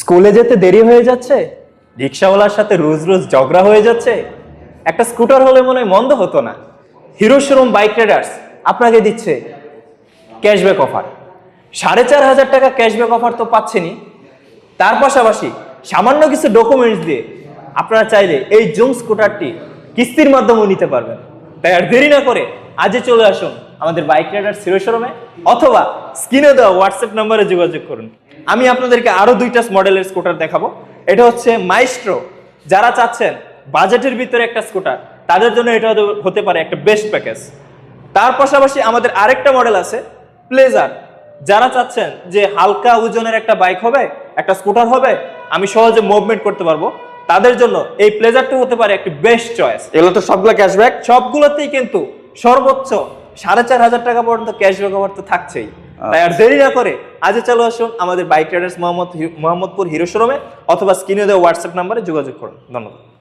স্কুলে যেতে দেরি হয়ে যাচ্ছে? রিক্সাওয়ালার সাথে রোজ রোজ ঝগড়া হয়ে যাচ্ছে? একটা স্কুটার হলে মনে হয় মন্দ হতো না। হিরো শোরুম বাইক রাইডার্স আপনাকে দিচ্ছে ক্যাশব্যাক অফার। সাড়ে চার হাজার টাকা ক্যাশব্যাক অফার তো পাচ্ছেনই। তার পাশাপাশি সামান্য কিছু ডকুমেন্টস দিয়ে আপনারা চাইলে এই জুম স্কুটারটি কিস্তির মাধ্যমেও নিতে পারবেন। তাই আর দেরি না করে আজই চলে আসুন আমাদের বাইক রাইডার সিরো শোরুমে অথবা স্ক্রিনে দেওয়া হোয়াটসঅ্যাপ নাম্বারে যোগাযোগ করুন। আমি আপনাদেরকে আরও দুইটা মডেলের স্কুটার দেখাবো। এটা হচ্ছে মাইস্ট্রো যারা চাচ্ছেন বাজেটের ভিতরে একটা স্কুটার তাদের জন্য এটা হতে- হতে পারে একটা বেস্ট প্যাকেজ তার পাশাপাশি আমাদের আরেকটা মডেল আছে প্লেজার যারা চাচ্ছেন যে হালকা ওজনের একটা বাইক হবে একটা স্কুটার হবে আমি সহজে মুভমেন্ট করতে পারব। তাদের জন্য এই প্লেজারটা হতে পারে একটি বেস্ট চয়েস এগুলো তো সবগুলো ক্যাশব্যাক সবগুলোতেই কিন্তু সর্বোচ্চ সাড়ে চার হাজার টাকা পর্যন্ত ক্যাশব্যাক অফার তো থাকছেই। তাই আর দেরি না করে আজই চলে আসুন আমাদের bike riders Mohammad Mohammadpur hero শোরুমে অথবা স্ক্রিনে দেওয়া হোয়াটসঅ্যাপ নাম্বারে যোগাযোগ করুন। ধন্যবাদ।